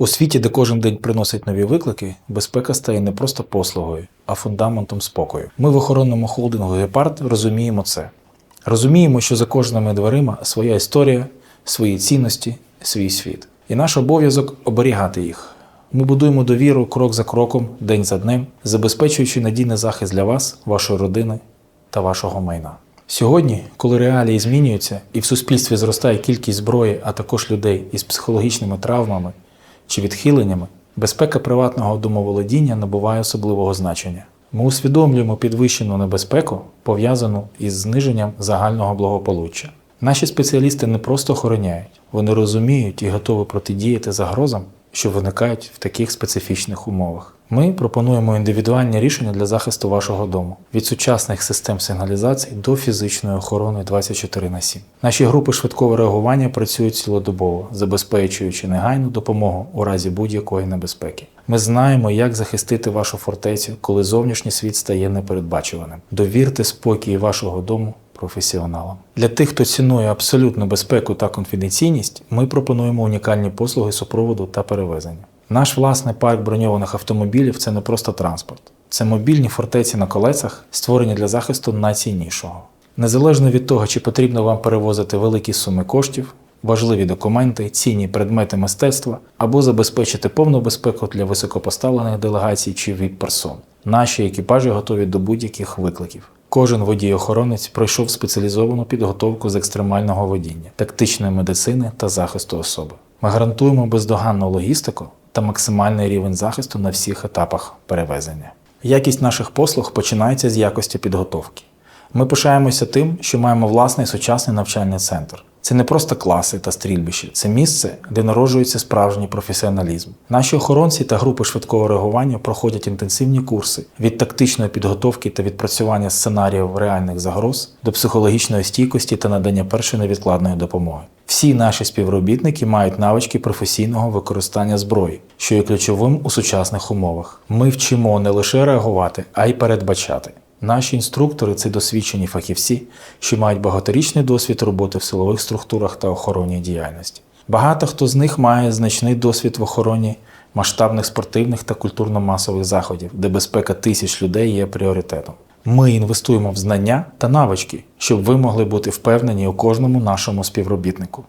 У світі, де кожен день приносить нові виклики, безпека стає не просто послугою, а фундаментом спокою. Ми в охоронному холдингу Гепард розуміємо це. Розуміємо, що за кожними дверима своя історія, свої цінності, свій світ. І наш обов'язок оберігати їх. Ми будуємо довіру крок за кроком, день за днем, забезпечуючи надійний захист для вас, вашої родини та вашого майна. Сьогодні, коли реалії змінюються і в суспільстві зростає кількість зброї, а також людей із психологічними травмами чи відхиленнями, безпека приватного домоволодіння набуває особливого значення. Ми усвідомлюємо підвищену небезпеку, пов'язану із зниженням загального благополуччя. Наші спеціалісти не просто охороняють, вони розуміють і готові протидіяти загрозам, що виникають в таких специфічних умовах. Ми пропонуємо індивідуальні рішення для захисту вашого дому від сучасних систем сигналізації до фізичної охорони 24 на 7. Наші групи швидкого реагування працюють цілодобово, забезпечуючи негайну допомогу у разі будь-якої небезпеки. Ми знаємо, як захистити вашу фортецю, коли зовнішній світ стає непередбачуваним. Довірте спокій вашого дому професіоналам. Для тих, хто цінує абсолютну безпеку та конфіденційність, ми пропонуємо унікальні послуги супроводу та перевезення. Наш власний парк броньованих автомобілів це не просто транспорт, це мобільні фортеці на колесах, створені для захисту найціннішого. Незалежно від того, чи потрібно вам перевозити великі суми коштів, важливі документи, цінні предмети мистецтва або забезпечити повну безпеку для високопоставлених делегацій чи віп-персон. Наші екіпажі готові до будь-яких викликів. Кожен водій-охоронець пройшов спеціалізовану підготовку з екстремального водіння, тактичної медицини та захисту особи. Ми гарантуємо бездоганну логістику та максимальний рівень захисту на всіх етапах перевезення. Якість наших послуг починається з якості підготовки. Ми пишаємося тим, що маємо власний сучасний навчальний центр. Це не просто класи та стрільбища, це місце, де народжується справжній професіоналізм. Наші охоронці та групи швидкого реагування проходять інтенсивні курси від тактичної підготовки та відпрацювання сценаріїв реальних загроз до психологічної стійкості та надання першої невідкладної допомоги. Всі наші співробітники мають навички професійного використання зброї, що є ключовим у сучасних умовах. Ми вчимо не лише реагувати, а й передбачати. Наші інструктори це досвідчені фахівці, що мають багаторічний досвід роботи в силових структурах та охоронній діяльності. Багато хто з них має значний досвід в охороні масштабних спортивних та культурно-масових заходів, де безпека тисяч людей є пріоритетом. Ми інвестуємо в знання та навички, щоб ви могли бути впевнені у кожному нашому співробітнику.